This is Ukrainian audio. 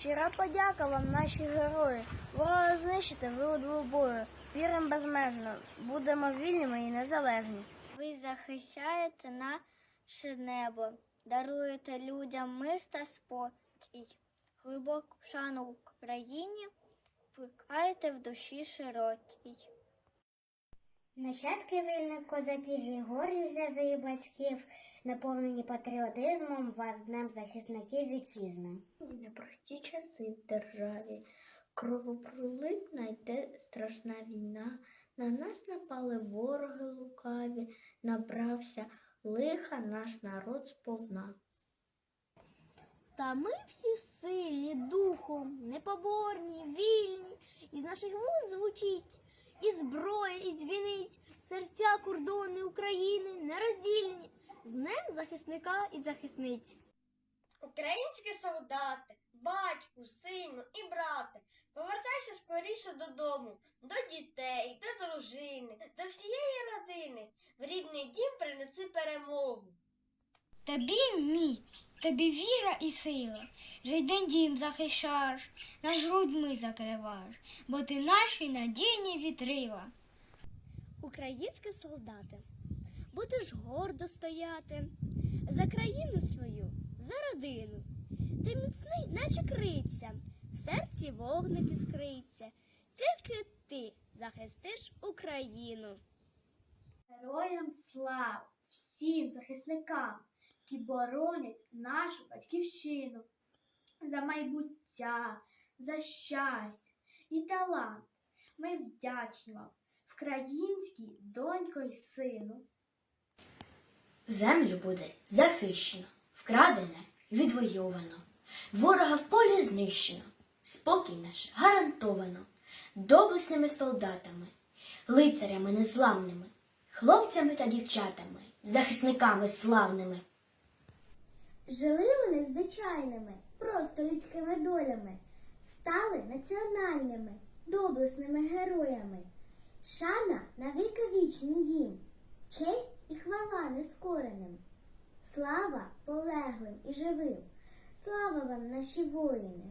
Щира подяка вам, наші герої. Ворога знищити ви у двобою. Віримо безмежно, будемо вільними і незалежні. Ви захищаєте наше небо, даруєте людям мир та спокій, глибоку шану Україні, плекаєте в душі широкій. Нащадки вільних козаків і гордість за своїх батьків, наповнені патріотизмом вас днем захисників вітчизни. Непрості часи в державі. Кровопролитна йде страшна війна. На нас напали вороги лукаві, набрався лиха наш народ сповна. Та ми всі сильні духом, непоборні, вільні, із наших вуз звучить і зброя, і дзвіниць, серця кордони України нероздільні, з днем захисника і захисниць. Українські солдати, батьку, сину і брате, повертайся скоріше додому, до дітей, до дружини, до всієї родини. В рідний дім принеси перемогу. Тобі міць, тобі віра і сила, Жий день дім захищаєш, наш грудьми закриваєш, бо ти наші надійні вітрила. Українські солдати, будеш гордо стояти за країну свою, за родину. Ти міцний, наче криця, в серці вогник іскриться. Тільки ти захистиш Україну. Героям слава всім захисникам, які боронять нашу батьківщину за майбуття, за щастя і талант. Ми вдячні вам, вкраїнській донько й сину. Землю буде захищено, вкрадене, відвойовано, ворога в полі знищено, спокій наш гарантовано, доблесними солдатами, лицарями незламними, хлопцями та дівчатами, захисниками славними. Жили вони звичайними, просто людськими долями, стали національними, доблесними героями. Шана навіки вічні їм, честь і хвала нескореним. Слава полеглим і живим, слава вам, наші воїни!